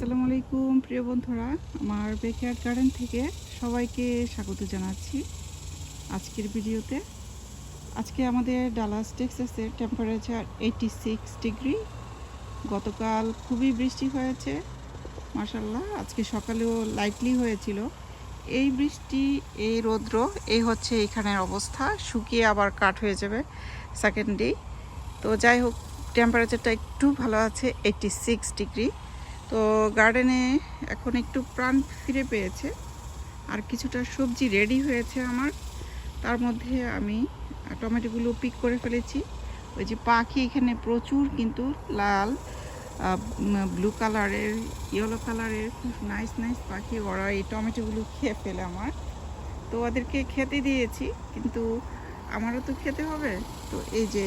আসসালামু আলাইকুম, প্রিয় বন্ধুরা। আমার বেকয়ার্ড গার্ডেন থেকে সবাইকে স্বাগত জানাচ্ছি আজকের ভিডিওতে। আজকে আমাদের ডালাস টেক্সাসের টেম্পারেচার এইটি সিক্স ডিগ্রি গতকাল খুবই বৃষ্টি হয়েছে মার্শাল্লাহ আজকে সকালেও লাইটলি হয়েছিল। এই বৃষ্টি, এই রৌদ্র, এই হচ্ছে এখানের অবস্থা। শুকিয়ে আবার কাট হয়ে যাবে সেকেন্ড ডে তো যাই হোক টেম্পারেচারটা একটু ভালো আছে এইটি সিক্স ডিগ্রি তো গার্ডেনে এখন একটু প্রাণ ফিরে পেয়েছে। আর কিছুটা সবজি রেডি হয়েছে আমার। তার মধ্যে আমি টমেটোগুলো পিক করে ফেলেছি। ওই যে পাখি এখানে প্রচুর কিন্তু লাল ব্লু কালারের ইয়েলো কালারের খুব নাইস নাইস পাখি। ওরা এই টমেটোগুলো খেয়ে ফেলে আমার। তো ওদেরকে খেতে দিয়েছি, কিন্তু আমারও তো খেতে হবে। তো এই যে,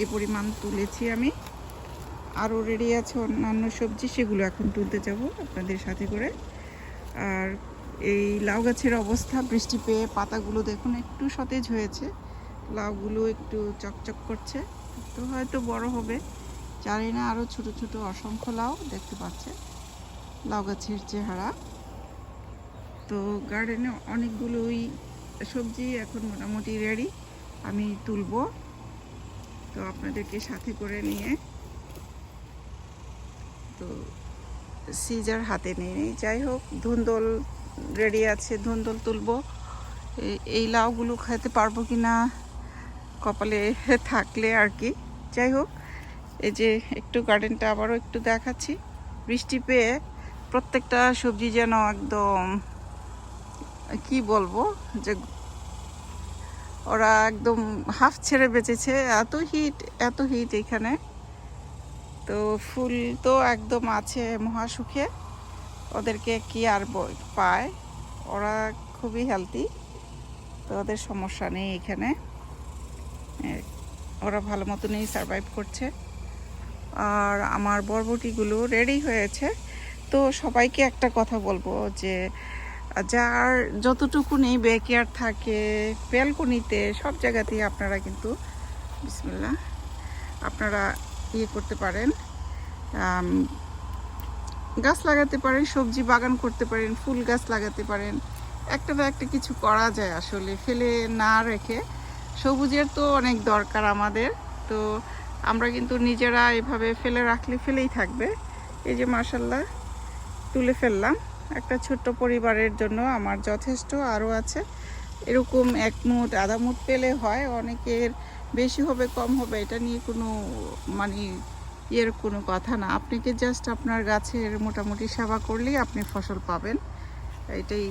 এই পরিমাণ তুলেছি আমি। আরও রেডি আছে অন্যান্য সবজি, সেগুলো এখন তুলতে যাব আপনাদের সাথে করে। আর এই লাউ গাছের অবস্থা, বৃষ্টি পেয়ে পাতাগুলো দেখুন একটু সতেজ হয়েছে। লাউগুলো একটু চকচক করছে, তো হয়তো বড় হবে। জানি না, আরও ছোট ছোট অসংখ্য লাউ দেখতে পাচ্ছে, লাউ গাছের চেহারা। তো গার্ডেনে অনেকগুলোই সবজি এখন মোটামুটি রেডি আমি তুলবো। তো আপনাদেরকে সাথে করে নিয়ে তো সিজার হাতে নিয়ে নিই। যাই হোক, ধুন্দল রেডি আছে, ধুন্দল তুলবো। এই- এই লাউগুলো খেতে পারব কি না কপালে থাকলে আর কি। যাই হোক, এই যে একটু গার্ডেনটা আবারও একটু দেখাচ্ছি। বৃষ্টি পেয়ে প্রত্যেকটা সবজি যেন একদম, কি বলব, যে ওরা একদম হাফ ছেড়ে বেঁচেছে। এত হিট এত হিট এখানে। তো ফুল তো একদম আছে মহাসুখে। ওদেরকে কি আর পায়? ওরা খুবই হেলদি তো ওদের সমস্যা নেই এখানে। ওরা ভালো মতনই সারভাইভ করছে। আর আমার বরবটিগুলো রেডি হয়েছে। তো সবাইকে একটা কথা বলব যে, যার যতটুকুনি বেকেয়ার থাকে বেলকনিতে সব জায়গাতেই আপনারা কিন্তু বিসমিল্লা আপনারা ইয়ে করতে পারেন গাছ লাগাতে পারেন, সবজি বাগান করতে পারেন, ফুল গাছ লাগাতে পারেন। একটা না একটা কিছু করা যায় আসলে, ফেলে না রেখে। সবুজের তো অনেক দরকার আমাদের, তো আমরা কিন্তু নিজেরা এভাবে ফেলে রাখলে ফেলেই থাকবে। এই যে মার্শাল্লাহ তুলে ফেললাম। একটা ছোট্ট পরিবারের জন্য আমার যথেষ্ট আরও আছে। এরকম এক মুঠ আধা মুঠ পেলে হয়, অনেকের বেশি হবে, কম হবে, এটা নিয়ে কোনো মানে ইয়ের কোনো কথা না। আপনাকে জাস্ট আপনার গাছের মোটামুটি সেবা করলেই আপনি ফসল পাবেন। এটাই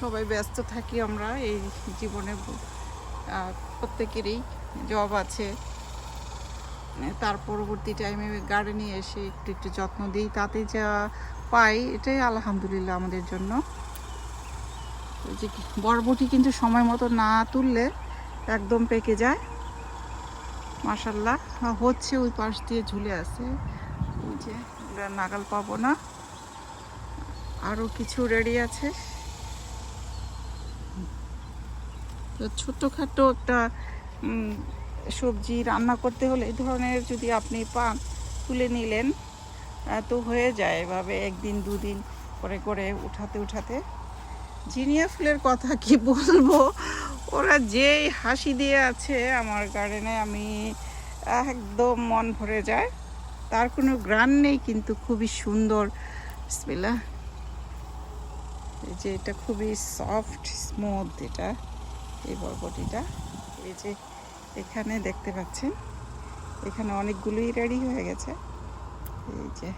সবাই ব্যস্ত থাকি আমরা এই জীবনে। প্রত্যেকেরই জব আছে। তার পরবর্তী টাইমে গার্ডেনে এসে একটু একটু যত্ন দিই, তাতে যা পাই, এটাই আলহামদুলিল্লাহ আমাদের জন্য। যে বরবটি কিন্তু সময় মতো না তুললে একদম পেকে যায়। মাসাল্লাহ হচ্ছে ওই পাশ দিয়ে ঝুলে আছে। ওই যে নাগাল পাবো না। আরও কিছু রেডি আছে। ছোট্টখাটো একটা সবজি রান্না করতে হলে এই ধরনের যদি আপনি পান, তুলে নিলেন তো হয়ে যায় এভাবে একদিন, দুদিন করে করে উঠাতে উঠাতে। জিনিয়া ফুলের কথা কি বলব? ওরা যেই হাসি দিয়ে আছে আমার গার্ডেনে আমি একদম মন ভরে যায়। তার কোনো গ্রান নেই, কিন্তু খুবই সুন্দর। বিসমিল্লাহ। এই যে এটা খুবই সফট স্মুথ এটা, এই বরবটিটা। এই যে এখানে দেখতে পাচ্ছেন, এখানে অনেকগুলোই রেডি হয়ে গেছে। এই যে।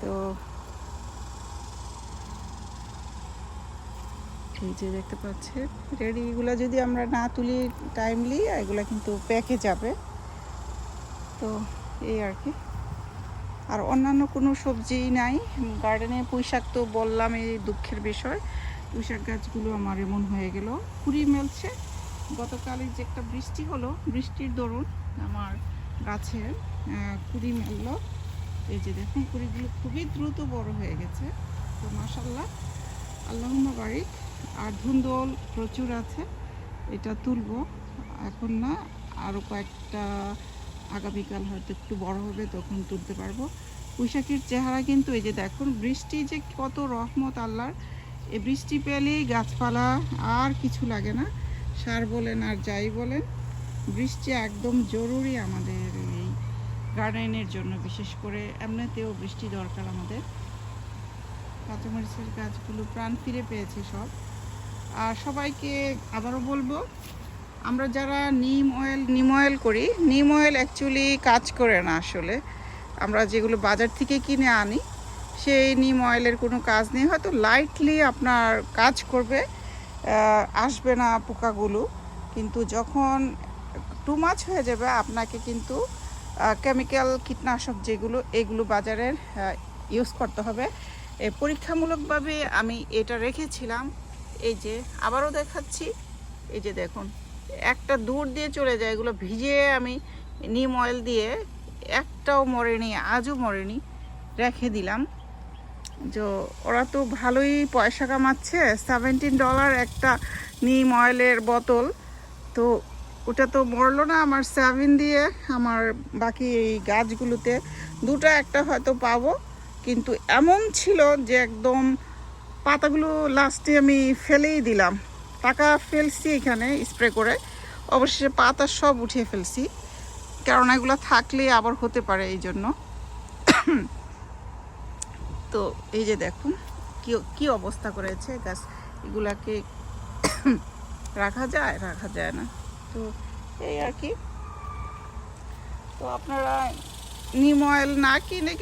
তো এই যে দেখতে পাচ্ছেন, রেডি। এগুলো যদি আমরা না তুলি টাইমলি এগুলো কিন্তু প্যাকে যাবে। তো এই আর কি। আর অন্যান্য কোনো সবজি নাই। গার্ডেনে পুঁইশাক তো বললাম, এই দুঃখের বিষয়। পুঁইশাক গাছগুলো আমার এমন হয়ে গেল। কুড়ি মেলছে। গতকালে যে একটা বৃষ্টি হলো, বৃষ্টির দরুন আমার গাছের কুড়ি মেললো। এই যে দেখুন, কুড়িগুলো খুবই দ্রুত বড় হয়ে গেছে। তো মাসাল্লাহ আল্লাহ বাড়িক আর ধুন্দল প্রচুর আছে, এটা তুলব। এখন না আরও কয়েকটা আগামীকাল হয়তো একটু বড় হবে, তখন তুলতে পারব। পুঁইশাকের চেহারা কিন্তু এই যে দেখুন, বৃষ্টি যে কত রহমত আল্লাহর। এই বৃষ্টি পেলেই গাছপালা আর কিছু লাগে না। সার বলেন আর যাই বলেন, বৃষ্টি একদম জরুরি আমাদের এই গার্ডেনের জন্য, বিশেষ করে এমনিতেও বৃষ্টি দরকার আমাদের। কাঁচামরিচের গাছগুলো প্রাণ ফিরে পেয়েছে সব। আর সবাইকে আবারও বলব, আমরা যারা নিম অয়েল নিম অয়েল করি, নিম অয়েল অ্যাকচুয়ালি কাজ করে না আসলে। আমরা যেগুলো বাজার থেকে কিনে আনি, সেই নিম অয়েলের কোনো কাজ নেই। হয়তো লাইটলি আপনার কাজ করবে আসবে না পোকাগুলো, কিন্তু যখন টু মাছ হয়ে যাবে, আপনাকে কিন্তু কেমিক্যাল কীটনাশক যেগুলো, এগুলো বাজারের ইউজ করতে হবে। পরীক্ষামূলকভাবে আমি এটা রেখেছিলাম। এই যে আবারও দেখাচ্ছি। এই যে দেখুন, একটা দূর দিয়ে চলে যায়, এগুলো ভিজিয়ে আমি নিম অয়েল দিয়ে একটাও মরেনি, আজও মরেনি, রেখে দিলাম। যে ওরা তো ভালোই পয়সা কামাচ্ছে সেভেন্টিন ডলার একটা নিম অয়েলের বোতল। তো ওটা তো মরলো না আমার সেভেন দিয়ে, আমার বাকি এই গাছগুলোতে। দুটো একটা হয়তো পাবো, কিন্তু এমন ছিল যে একদম পাতাগুলো লাস্টে আমি ফেলেই দিলাম। টাকা ফেলছি এখানে স্প্রে করে। অবশেষে পাতা সব উঠিয়ে ফেলছি। কারণ এগুলো থাকলে আবার হতে পারে এই জন্য। তো এই যে দেখুন, কি কি অবস্থা করেছে। গাছ এগুলাকে রাখা যায় রাখা যায় না। তো এই আর কি। তো আপনারা নিম অয়েল না কিনে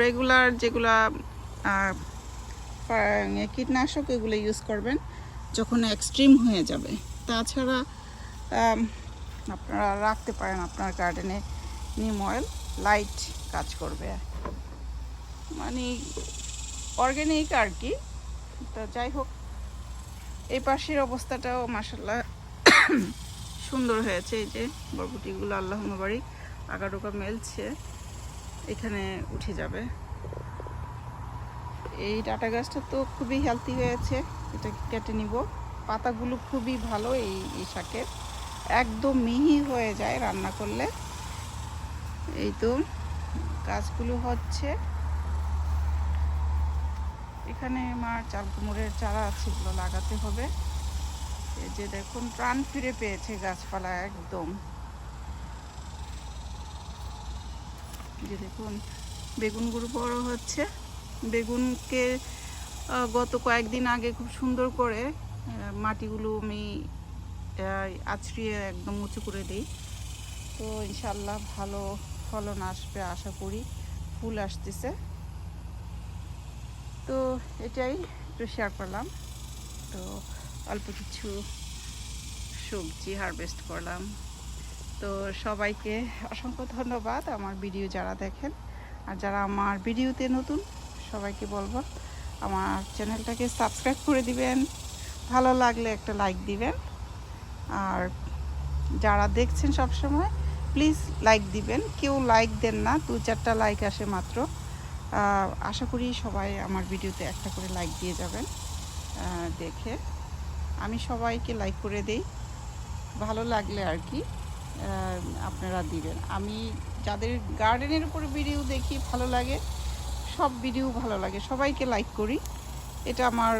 রেগুলার যেগুলা কীটনাশক এগুলো ইউজ করবেন যখন এক্সট্রিম হয়ে যাবে। তাছাড়া আপনারা রাখতে পারেন আপনার গার্ডেনে নিম অয়েল লাইট কাজ করবে। মানে অর্গ্যানিক আর কি। তো যাই হোক, এই পাশের অবস্থাটাও মাসাল্লাহ সুন্দর হয়েছে। এই যে বরবটিগুলো আল্লাহ বাড়ি আগাডোকা মেলছে, এখানে উঠে যাবে। এই ডাটা গাছটা তো খুবই হেলদি হয়েছে এটা কেটে নিব। পাতাগুলো খুবই ভালো এই এই শাকের। একদম মিহি হয়ে যায় রান্না করলে। এই তো গাছগুলো হচ্ছে। এখানে আমার চাল কুমড়ের চারা আছে, এগুলো লাগাতে হবে। এই যে দেখুন, প্রাণ ফিরে পেয়েছে গাছপালা একদম। যে দেখুন বেগুনগুলো বড় হচ্ছে। বেগুনকে গত কয়েকদিন আগে খুব সুন্দর করে মাটিগুলো আমি আছড়িয়ে একদম উঁচু করে দিই। তো ইনশাল্লাহ ভালো ফলন আসবে আশা করি। ফুল আসতেছে। তো এটাই একটু শেয়ার করলাম। তো অল্প কিছু সবজি হারভেস্ট করলাম। তো সবাইকে অসংখ্য ধন্যবাদ আমার ভিডিও যারা দেখেন। আর যারা আমার ভিডিওতে নতুন সবাইকে বলব। আমার চ্যানেলটাকে সাবস্ক্রাইব করে দিবেন। ভালো লাগলে একটা লাইক দিবেন। আর যারা দেখছেন সব সময় প্লিজ লাইক দিবেন। কেউ লাইক দেন না, দু চারটা লাইক আসে মাত্র। আশা করি সবাই আমার ভিডিওতে একটা করে লাইক দিয়ে যাবেন দেখে। আমি সবাইকে লাইক করে দেই। ভালো লাগলে আর কি আপনারা দিবেন। আমি যাদের গার্ডেনের উপর ভিডিও দেখি, ভালো লাগে। সব ভিডিও ভালো লাগে। সবাইকে লাইক করি। এটা আমার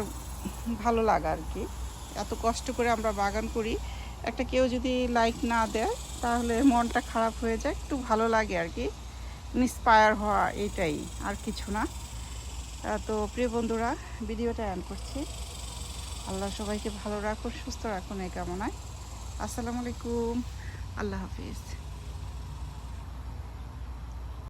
ভালো লাগা আর কি। এত কষ্ট করে আমরা বাগান করি। একটা কেউ যদি লাইক না দেয়, তাহলে মনটা খারাপ হয়ে যায়। একটু ভালো লাগে আর কি। ইন্সপায়ার হওয়া এটাই, আর কিছু না। তো প্রিয় বন্ধুরা ভিডিওটা অ্যান করছি। আল্লাহ সবাইকে ভালো রাখুন সুস্থ রাখুন এই কামনায়। আসসালামু আলাইকুম। আল্লাহ হাফিজ।